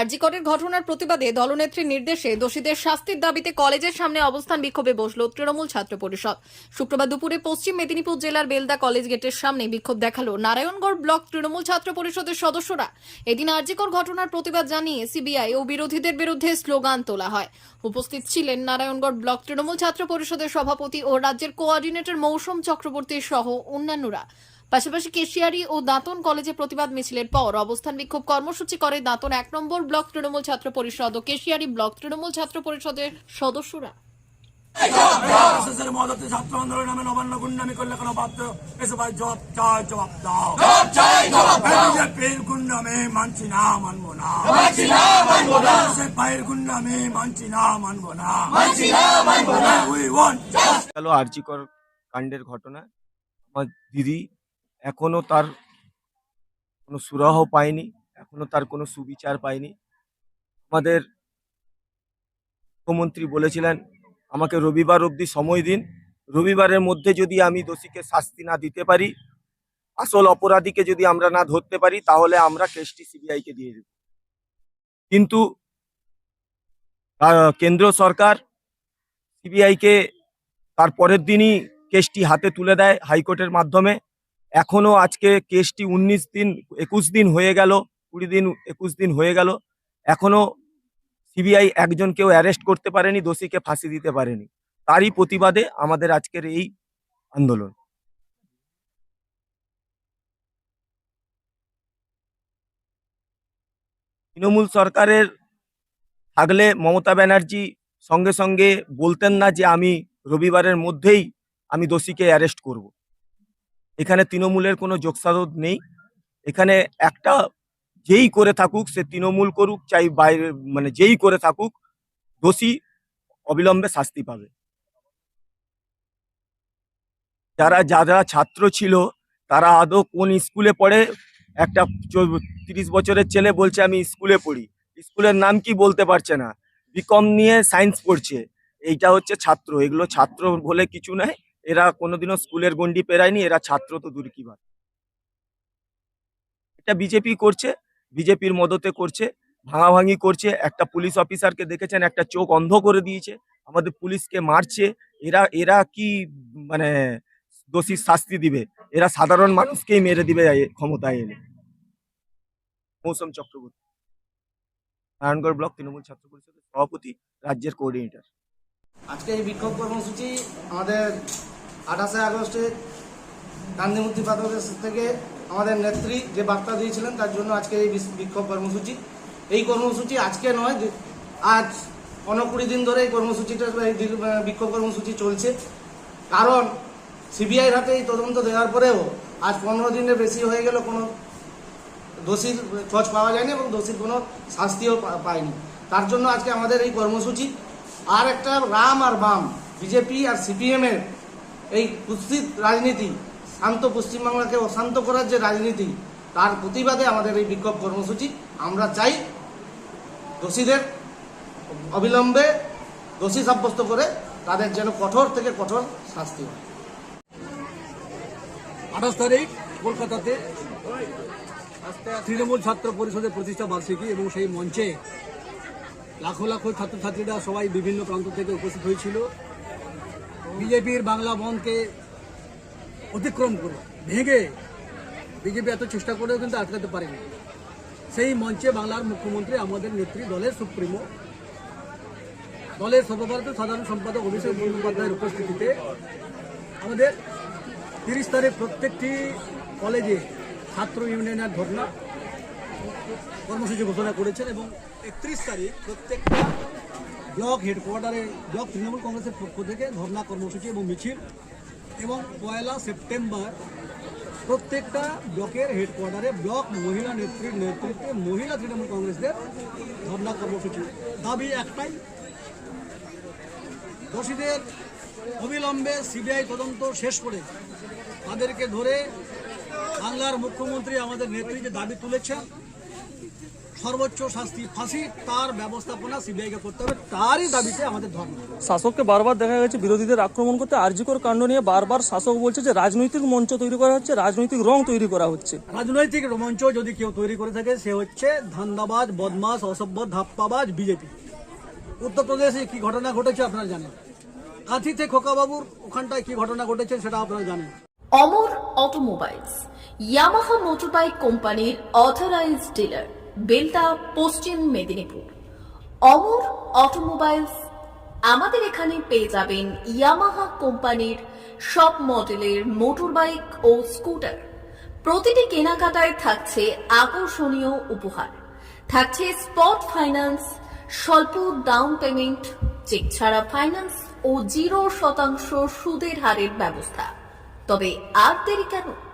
আরজিকরের ঘটনার প্রতিবাদে দলনেত্রীর নির্দেশে দোষীদের শাস্তির দাবিতে কলেজের সামনে অবস্থান বিক্ষোভে বসল তৃণমূল ছাত্র পরিষদ। শুক্রবার দুপুরে পশ্চিম মেদিনীপুর জেলার বেলদা কলেজ গেটের সামনে বিক্ষোভ দেখাল নারায়ণগড় ব্লক তৃণমূল ছাত্র পরিষদের সদস্যরা। এদিন আরজিকর ঘটনার প্রতিবাদ জানিয়ে সিবিআই ও বিরোধীদের বিরুদ্ধে স্লোগান তোলা হয়। উপস্থিত ছিলেন নারায়ণগড় ব্লক তৃণমূল ছাত্র পরিষদের সভাপতি ও রাজ্যের কোঅর্ডিনেটর মৌসুম চক্রবর্তী সহ অন্যান্যরা। পাশাপাশি কেশিয়ারি ও দাঁতন কলেজে প্রতিবাদ মিছিলের পর অবস্থান বিক্ষোভ কর্মসূচি করে দাঁতন এক নম্বর ব্লক তৃণমূল ছাত্র পরিষদ ও কেশিয়ারি ব্লক তৃণমূল ছাত্র পরিষদের সদস্যরা। ছাত্র আন্দোলন নামে নবান্ন গুন্ডামি করলে কোনো বাধ্য এসে ভাই জবাব চাই জবাব দাও বিজেপির গুন্ডামি মানছি না। মানবো না সে ভাইয়ের গুন্ডামি মানছি না মানবো না উই ওয়ান্ট গেল কাণ্ডের ঘটনা। আমার দিদি এখনও তার কোনো সুরাহ পায়নি এখনও তার কোনো সুবিচার পায়নি আমাদের মুখ্যমন্ত্রী বলেছিলেন, আমাকে রবিবার অবধি সময় দিন। রবিবারের মধ্যে যদি আমি দোষীকে শাস্তি না দিতে পারি, আসল অপরাধীকে যদি আমরা না ধরতে পারি, তাহলে আমরা কেসটি সিবিআইকে দিয়ে দেব। কিন্তু কেন্দ্র সরকার সিবিআইকে তার পরের দিনই কেসটি হাতে তুলে দেয় হাইকোর্টের মাধ্যমে। এখনও আজকে কেসটি উনিশ দিন, একুশ দিন হয়ে গেল, কুড়ি দিন, একুশ দিন হয়ে গেল। এখনও সিবিআই একজনকেও অ্যারেস্ট করতে পারেনি, দোষীকে ফাঁসি দিতে পারেনি। তারই প্রতিবাদে আমাদের আজকের এই আন্দোলন। তৃণমূল সরকারের থাকলে মমতা ব্যানার্জি সঙ্গে সঙ্গে বলতেন না যে আমি রবিবারের মধ্যেই আমি দোষীকে অ্যারেস্ট করব। এখানে তৃণমূলের কোনো যোগসাধক নেই। এখানে একটা যেই করে থাকুক, সে তৃণমূল করুক, চাই বাইরে মানে যেই করে থাকুক, দোষী অবিলম্বে শাস্তি পাবে। যারা যারা ছাত্র ছিল, তারা আদৌ কোন স্কুলে পড়ে? একটা তিরিশ বছরের ছেলে বলছে, আমি স্কুলে পড়ি। স্কুলের নাম কি বলতে পারছে না। বিকম নিয়ে সায়েন্স পড়ছে। এইটা হচ্ছে ছাত্র। এগুলো ছাত্র বলে কিছু নয় এরা কোনোদিনও স্কুলের গন্ডি পেরায়নি, এরা ছাত্র তো দূর কি। এটা বিজেপি করছে, বিজেপির মদতে করছে, ভাঙাভাঙি করছে, একটা পুলিশ অফিসারকে দেখেছেন, একটা চোখ অন্ধ করে দিয়েছে, আমাদের পুলিশকে মারছে, এরা এরা কি মানে দোষীর শাস্তি দিবে? এরা সাধারণ মানুষকেই মেরে দিবে ক্ষমতায় এলে মৌসুম চক্রবর্তী। নারায়ণগড় ব্লক তৃণমূল ছাত্র পরিষদের সভাপতি, রাজ্যের কোঅর্ডিনেটর আজকে এই বিক্ষোভ কর্মসূচি আমাদের আঠাশে আগস্টে গান্ধী মূর্তি পাথরের থেকে আমাদের নেত্রী যে বার্তা দিয়েছিলেন, তার জন্য আজকে এই বিক্ষোভ কর্মসূচি। এই কর্মসূচি আজকে নয় আজ পনেরো কুড়ি দিন ধরে এই কর্মসূচিটা বিক্ষোভ কর্মসূচি চলছে। কারণ সিবিআইর হাতে এই তদন্ত দেওয়ার পরেও আজ পনেরো দিনের বেশি হয়ে গেল কোনো দোষীর খোঁজ পাওয়া যায়নি এবং দোষীর কোনো শাস্তিও পায়নি। তার জন্য আজকে আমাদের এই কর্মসূচি। আর একটা রাম আর বাম, বিজেপি আর সিপিএমের এই কুৎসিত রাজনীতি, শান্ত পশ্চিমবাংলাকে অশান্ত করার যে রাজনীতি, তার প্রতিবাদে আমাদের এই বিক্ষোভ কর্মসূচি। আমরা চাই দোষীদের অবিলম্বে দোষী সাব্যস্ত করে তাদের যেন কঠোর থেকে কঠোর শাস্তি হয়। আঠাশ তারিখ কলকাতাতে তৃণমূল ছাত্র পরিষদের প্রতিষ্ঠা বার্ষিকী এবং সেই মঞ্চে লাখো লাখো ছাত্রছাত্রীরা সবাই বিভিন্ন প্রান্ত থেকে উপস্থিত হয়েছিল। বিজেপির বাংলা বনকে অতিক্রম করে ভেঙে বিজেপি এত চেষ্টা করেও কিন্তু আটকাতে পারেনি। সেই মঞ্চে বাংলার মুখ্যমন্ত্রী, আমাদের নেত্রী, দলের সুপ্রিমো, দলের সর্বভারতীয় সাধারণ সম্পাদক অভিষেক বন্দ্যোপাধ্যায়ের উপস্থিতিতে আমাদের তিরিশ তারিখ প্রত্যেকটি কলেজে ছাত্র ইউনিয়নের ধর্না কর্মসূচি ঘোষণা করেছেন এবং একত্রিশ তারিখ প্রত্যেকটা ব্লক হেডকোয়ার্টারে ব্লক তৃণমূল কংগ্রেসের পক্ষ থেকে ধর্না কর্মসূচি এবং মিছিল এবং পয়লা সেপ্টেম্বর প্রত্যেকটা ব্লকের হেডকোয়ার্টারে ব্লক মহিলা নেত্রীর নেতৃত্বে মহিলা তৃণমূল কংগ্রেসদের ধর্না কর্মসূচি। দাবি একটাই, দোষীদের অবিলম্বে সিবিআই তদন্ত শেষ করে তাদেরকে ধরে বাংলার মুখ্যমন্ত্রী আমাদের নেত্রী যে দাবি তুলেছেন। সর্বোচ্চ শাস্তি ফাঁসি তার ব্যবস্থাপনা সিবিআইকে করতে হবে তারই দাবিতে আমাদের ধর্ম। শাসককে বারবার দেখা গেছে বিরোধীদের আক্রমণ করতে আরজিকর কাণ্ড নিয়ে বারবার শাসক বলছে যে রাজনৈতিক মঞ্চ তৈরি করা হচ্ছে রাজনৈতিক রং তৈরি করা হচ্ছে। রাজনৈতিক রোমাঞ্চ যদি কেউ তৈরি করে থাকে সে হচ্ছে ধান্দাবাজ বদমাস অসভ্য ধাপ্পাবাজ বিজেপি। উত্তরপ্রদেশে কি ঘটনা ঘটেছে আপনারা জানেন? কাঁথিতে খোকাবাবুর ওখানটায় কি ঘটনা ঘটেছে সেটা আপনারা জানেন? অমর অটোমোবাইলস ইয়ামাহা মোটরবাইক কোম্পানির অথরাইজড ডিলার। বেলদা পশ্চিম মেদিনীপুর। অমর অটোমোবাইলস আমাদের এখানে পেয়ে যাবেন ইয়ামাহা কোম্পানির সব মডেলের মোটরবাইক ও স্কুটার। প্রতিটি কেনাকাটায় থাকছে আকর্ষণীয় উপহার। থাকছে স্পট ফাইন্যান্স, স্বল্প ডাউন পেমেন্ট, চেক ছাড়া ফাইন্যান্স ও জিরো শতাংশ সুদের হারের ব্যবস্থা। তবে আর দেরি কেন?